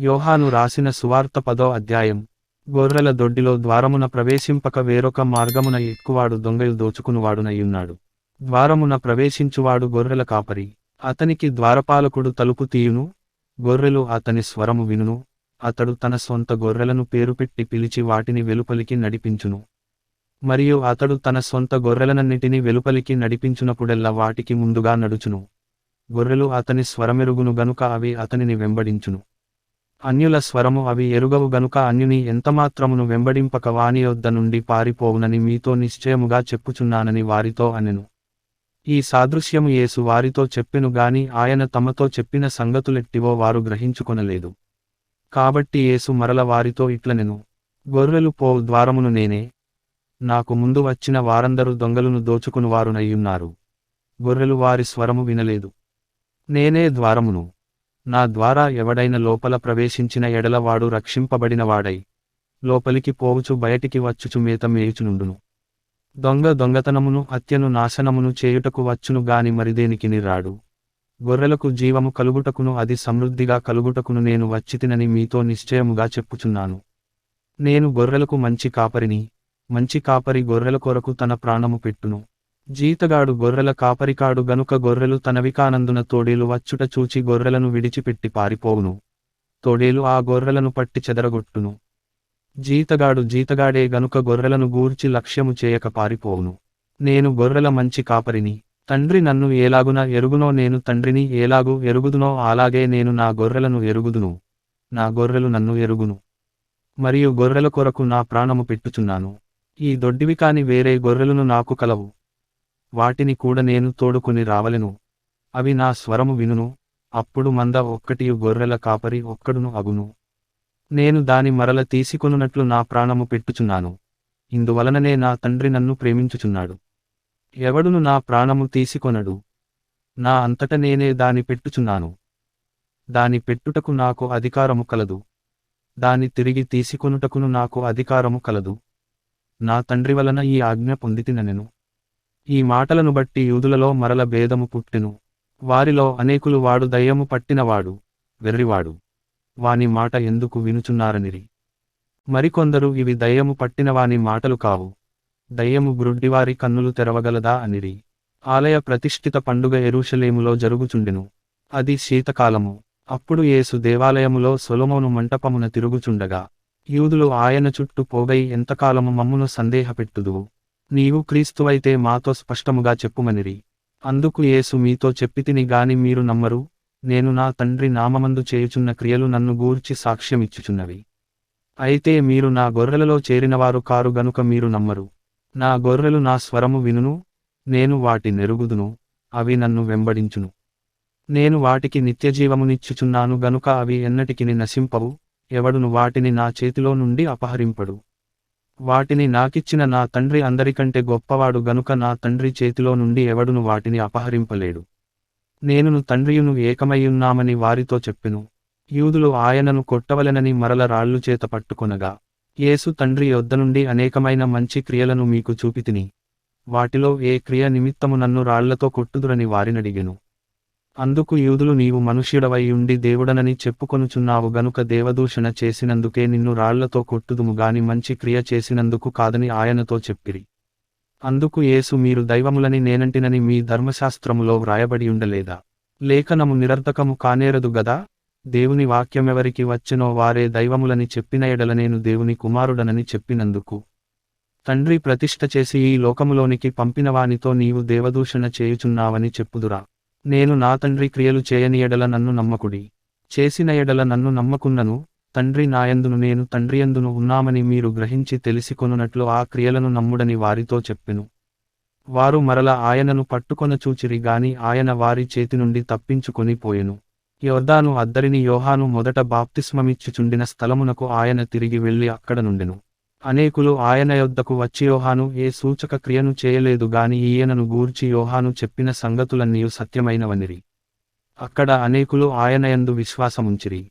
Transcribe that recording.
యోహాను రాసిన సువార్త పదో అధ్యాయం. గొర్రెల దొడ్డిలో ద్వారమున ప్రవేశింపక వేరొక మార్గమున ఎక్కువాడు దొంగలు దోచుకునివాడునయ్యున్నాడు. ద్వారమున ప్రవేశించువాడు గొర్రెల కాపరి. అతనికి ద్వారపాలకుడు తలుపు తీయును గొర్రెలు అతని స్వరము వినును అతడు తన సొంత గొర్రెలను పేరుపెట్టి పిలిచి వాటిని వెలుపలికి నడిపించును. మరియు అతడు తన సొంత గొర్రెలనన్నిటినీ వెలుపలికి నడిపించునప్పుడెల్లా వాటికి ముందుగా నడుచును. గొర్రెలు అతని స్వరమెరుగును గనుక అవి అతనిని వెంబడించును. అన్యుల స్వరము అవి ఎరుగవు గనుక అన్యుని ఎంతమాత్రమును వెంబడింపక వానియొద్ద నుండి పారిపోవునని మీతో నిశ్చయముగా చెప్పుచున్నానని వారితో అనెను. ఈ సాదృశ్యము యేసు వారితో చెప్పెను గాని ఆయన తమతో చెప్పిన సంగతులెట్టివో వారు గ్రహించుకొనలేదు. కాబట్టి యేసు మరల వారితో ఇట్లనెను గొర్రెలు పో ద్వారమును నేనే నాకు ముందు వచ్చిన వారందరూ దొంగలను దోచుకునివారునయ్యున్నారు. గొర్రెలు వారి స్వరము వినలేదు. నేనే ద్వారమును నా ద్వారా ఎవడైన లోపల ప్రవేశించిన ఎడలవాడు రక్షింపబడినవాడై లోపలికి పోవుచు బయటికి వచ్చుచు మేత మేయుచునుండును. దొంగ దొంగతనమును హత్యను నాశనమును చేయుటకు వచ్చును గాని మరిదేనికిని రాడు గొర్రెలకు జీవము కలుగుటకును అది సమృద్ధిగా కలుగుటకును నేను వచ్చితినని మీతో నిశ్చయముగా చెప్పుచున్నాను. నేను గొర్రెలకు మంచి కాపరిని మంచి కాపరి గొర్రెల కొరకు తన ప్రాణము పెట్టును. జీతగాడు గొర్రెల కాపరికాడు గనుక గొర్రెలు తనవికానందున తోడేలు వచ్చుట చూచి గొర్రెలను విడిచిపెట్టి పారిపోవును. తోడేలు ఆ గొర్రెలను పట్టి చెదరగొట్టును. జీతగాడు జీతగాడే గనుక గొర్రెలను గూర్చి లక్ష్యము చేయక పారిపోవును. నేను గొర్రెల మంచి కాపరిని. తండ్రి నన్ను ఏలాగున ఎరుగునో నేను తండ్రిని ఏలాగు ఎరుగుదునో అలాగే నేను నా గొర్రెలను ఎరుగుదును. నా గొర్రెలు నన్ను ఎరుగును. మరియు గొర్రెల కొరకు నా ప్రాణము పెట్టుచున్నాను. ఈ దొడ్డివి కాని వేరే గొర్రెలను నాకు కలవు. వాటిని కూడా నేను తోడుకుని రావలెను. అవి నా స్వరము వినును. అప్పుడు మంద ఒక్కటియు గొర్రెల కాపరి ఒక్కడును అగును. నేను దాని మరల తీసుకొనున్నట్లు నా ప్రాణము పెట్టుచున్నాను. ఇందువలననే నా తండ్రి నన్ను ప్రేమించుచున్నాడు. ఎవడును నా ప్రాణము తీసుకొనడు? నా అంతట నేనే దాని పెట్టుచున్నాను. దాని పెట్టుటకు నాకు అధికారము కలదు. దాని తిరిగి తీసుకొనుటకును నాకు అధికారము కలదు. నా తండ్రి వలన ఈ ఆజ్ఞ పొందితిననెను. ఈ మాటలను బట్టి యూదులలో మరల భేదము పుట్టెను. వారిలో అనేకులు వాడు దయ్యము పట్టినవాడు వెర్రివాడు. వాని మాట ఎందుకు వినుచున్నారనిరి. మరికొందరు ఇవి దయ్యము పట్టినవాని మాటలు కావు. దయ్యము గ్రుడ్డివారి కన్నులు తెరవగలదా అనిరి. ఆలయ ప్రతిష్ఠిత పండుగ ఎరుషలేములో జరుగుచుండెను. అది శీతకాలము. అప్పుడు యేసు దేవాలయములో సొలమోను మంటపమున తిరుగుచుండగా యూదులు ఆయన చుట్టూ పోగై ఎంతకాలము మమ్మును సందేహపెట్టుదువు. నీవు క్రీస్తువైతే మాతో స్పష్టముగా చెప్పుమనిరి. అందుకు యేసు మీతో చెప్పితిని గాని మీరు నమ్మరు నేను నా తండ్రి నామమందు చేయుచున్న క్రియలు నన్ను గూర్చి సాక్ష్యమిచ్చుచున్నవి. అయితే మీరు నా గొర్రెలలో చేరినవారు కారు గనుక మీరు నమ్మరు. నా గొర్రెలు నా స్వరము వినును నేను వాటి నెరుగుదును అవి నన్ను వెంబడించును. నేను వాటికి నిత్యజీవమునిచ్చుచున్నాను గనుక అవి ఎన్నటికిని నశింపవు ఎవడును వాటిని నా చేతిలో నుండి అపహరింపడు. వాటిని నాకిచ్చిన నా తండ్రి అందరికంటే గొప్పవాడు గనుక నా తండ్రి చేతిలో నుండి ఎవడును వాటిని అపహరింపలేడు. నేనును తండ్రియును ఏకమయ్యున్నామని వారితో చెప్పెను. యూదులు ఆయనను కొట్టవలెనని మరల రాళ్ళు చేత పట్టుకొనగా యేసు తండ్రి యొద్ద నుండి అనేకమైన మంచి క్రియలను మీకు చూపితిని. వాటిలో ఏ క్రియ నిమిత్తము నన్ను రాళ్ళతో కొట్టుదురని వారినడిగెను. అందుకు యూదులు నీవు మనుష్యుడవై ఉండి దేవుడనని చెప్పుకొనుచున్నావు గనుక దేవదూషణ చేసినందుకే నిన్ను రాళ్ళతో కొట్టుదుము గాని మంచి క్రియ చేసినందుకు కాదని ఆయనతో చెప్పిరి. అందుకు యేసు మీరు దైవములని నేనంటినని మీ ధర్మశాస్త్రములో వ్రాయబడి ఉండలేదా? లేఖనము నిరర్ధకము కానేరదు గదా? దేవుని వాక్యమెవరికి వచ్చినో వారే దైవములని చెప్పిన ఎడల నేను దేవుని కుమారుడనని చెప్పినందుకు. తండ్రి ప్రతిష్ఠ చేసి ఈ లోకములోనికి పంపినవానితో నీవు దేవదూషణ చేయుచున్నావని చెప్పుదురా. నేను నా తండ్రి క్రియలు చేయని ఎడల నన్ను నమ్మకుడి. చేసిన ఎడల నన్ను నమ్మకున్నను తండ్రి నాయందును నేను తండ్రియందును ఉన్నామని మీరు గ్రహించి తెలిసికొనున్నట్లు ఆ క్రియలను నమ్ముడని వారితో చెప్పెను. వారు మరల ఆయనను పట్టుకొన చూచిరి గాని ఆయన వారి చేతి నుండి తప్పించుకొని పోయెను. యోర్దాను అద్దరిని యోహాను మొదట బాప్తిస్మమిచ్చుచుండిన స్థలమునకు ఆయన తిరిగి వెళ్ళి అక్కడ నుండెను. అనేకులు ఆయన యొద్దకు వచ్చి యోహాను ఏ సూచక క్రియను చేయలేదు గాని ఈయనను గూర్చి యోహాను చెప్పిన సంగతులన్నీ సత్యమైనవనిరి. అక్కడ అనేకులు ఆయనయందు విశ్వాసముంచిరి.